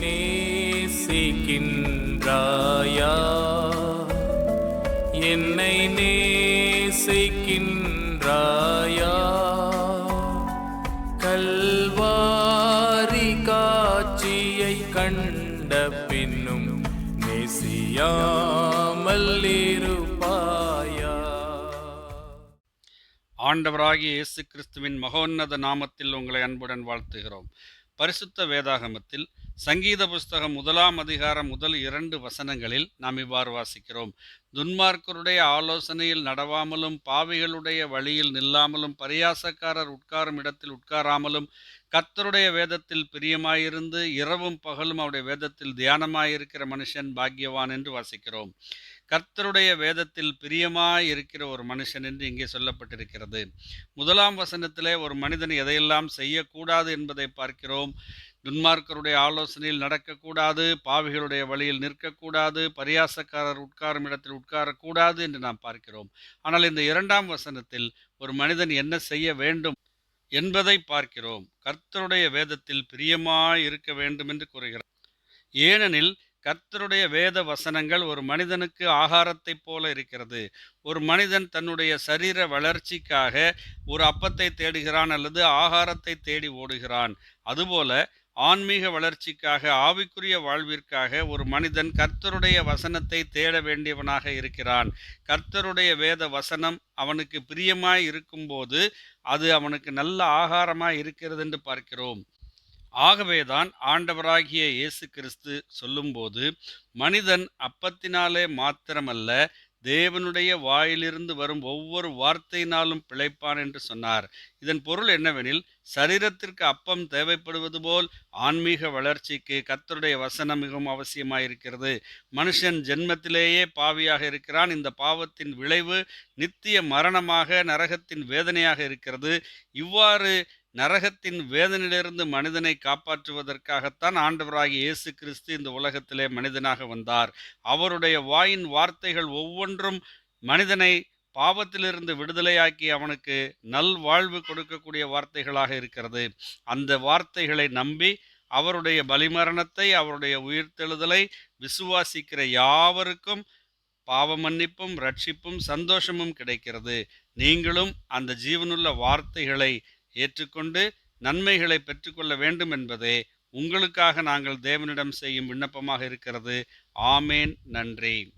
நேசிக்கின்றாயா? என்னை நேசிக்கின்றாயா? கல்வாரி காட்சியை கண்ட பின்னும் நேசியாமல் இருப்பாயா? ஆண்டவராகிய இயேசு கிறிஸ்துவின் மகோன்னத நாமத்தில் உங்களை அன்புடன் வாழ்த்துகிறோம். பரிசுத்த வேதாகமத்தில் சங்கீத புஸ்தகம் முதலாம் அதிகாரம் முதல் இரண்டு வசனங்களில் நாம் இவ்வாறு வாசிக்கிறோம். துன்மார்க்கருடைய ஆலோசனையில் நடவாமலும் பாவிகளுடைய வழியில் நில்லாமலும் பரியாசக்காரர் உட்காரும் இடத்தில் உட்காராமலும் கத்தருடைய வேதத்தில் பிரியமாயிருந்து இரவும் பகலும் அவருடைய வேதத்தில் தியானமாயிருக்கிற மனுஷன் பாக்கியவான் என்று வாசிக்கிறோம். கர்த்தருடைய வேதத்தில் பிரியமாய் இருக்கிற ஒரு மனுஷன் என்று இங்கே சொல்லப்பட்டிருக்கிறது. முதலாம் வசனத்திலே ஒரு மனிதன் எதையெல்லாம் செய்யக்கூடாது என்பதை பார்க்கிறோம். துன்மார்க்கருடைய ஆலோசனையில் நடக்கக்கூடாது பாவிகளுடைய வழியில் நிற்கக்கூடாது பரியாசக்காரர் உட்காரும் இடத்தில் உட்காரக்கூடாது என்று நாம் பார்க்கிறோம். ஆனால் இந்த இரண்டாம் வசனத்தில் ஒரு மனிதன் என்ன செய்ய வேண்டும் என்பதை பார்க்கிறோம். கர்த்தருடைய வேதத்தில் பிரியமாய் இருக்க வேண்டும் என்று கூறுகிறார். ஏனெனில் கர்த்தருடைய வேத வசனங்கள் ஒரு மனிதனுக்கு ஆகாரத்தைப் போல இருக்கிறது. ஒரு மனிதன் தன்னுடைய சரீர வளர்ச்சிக்காக ஒரு அப்பத்தை தேடுகிறான் அல்லது ஆகாரத்தை தேடி ஓடுகிறான். அதுபோல ஆன்மீக வளர்ச்சிக்காக ஆவிக்குரிய வாழ்விற்காக ஒரு மனிதன் கர்த்தருடைய வசனத்தை தேட வேண்டியவனாக இருக்கிறான். கர்த்தருடைய வேத வசனம் அவனுக்கு பிரியமாய் இருக்கும்போது அது அவனுக்கு நல்ல ஆகாரமாய் இருக்கிறது என்று பார்க்கிறோம். ஆகவேதான் ஆண்டவராகிய இயேசு கிறிஸ்து சொல்லும்போது மனிதன் அப்பத்தினாலே மாத்திரமல்ல தேவனுடைய வாயிலிருந்து வரும் ஒவ்வொரு வார்த்தையினாலும் பிழைப்பான் என்று சொன்னார். இதன் பொருள் என்னவெனில் சரீரத்திற்கு அப்பம் தேவைப்படுவது போல் ஆன்மீக வளர்ச்சிக்கு கத்தருடைய வசனம் மிகவும் அவசியமாயிருக்கிறது. மனுஷன் ஜென்மத்திலேயே பாவியாக இருக்கிறான். இந்த பாவத்தின் விளைவு நித்திய மரணமாக நரகத்தின் வேதனையாக இருக்கிறது. இவ்வாறு நரகத்தின் வேதனையிலிருந்து மனிதனை காப்பாற்றுவதற்காகத்தான் ஆண்டவராகிய இயேசு கிறிஸ்து இந்த உலகத்திலே மனிதனாக வந்தார். அவருடைய வாயின் வார்த்தைகள் ஒவ்வொன்றும் மனிதனை பாவத்திலிருந்து விடுதலையாக்கி அவனுக்கு நல் வாழ்வு கொடுக்கக்கூடிய வார்த்தைகளாக இருக்கிறது. அந்த வார்த்தைகளை நம்பி அவருடைய பலிமரணத்தை அவருடைய உயிர்த்தெழுதலை விசுவாசிக்கிற யாவருக்கும் பாவ மன்னிப்பும் ரட்சிப்பும் சந்தோஷமும் கிடைக்கிறது. நீங்களும் அந்த ஜீவனுள்ள வார்த்தைகளை ஏற்றுக்கொண்டு நன்மைகளை பெற்றுக்கொள்ள வேண்டும் என்பதே உங்களுக்காக நாங்கள் தேவனிடம் செய்யும் விண்ணப்பமாக இருக்கிறது. ஆமேன். நன்றி.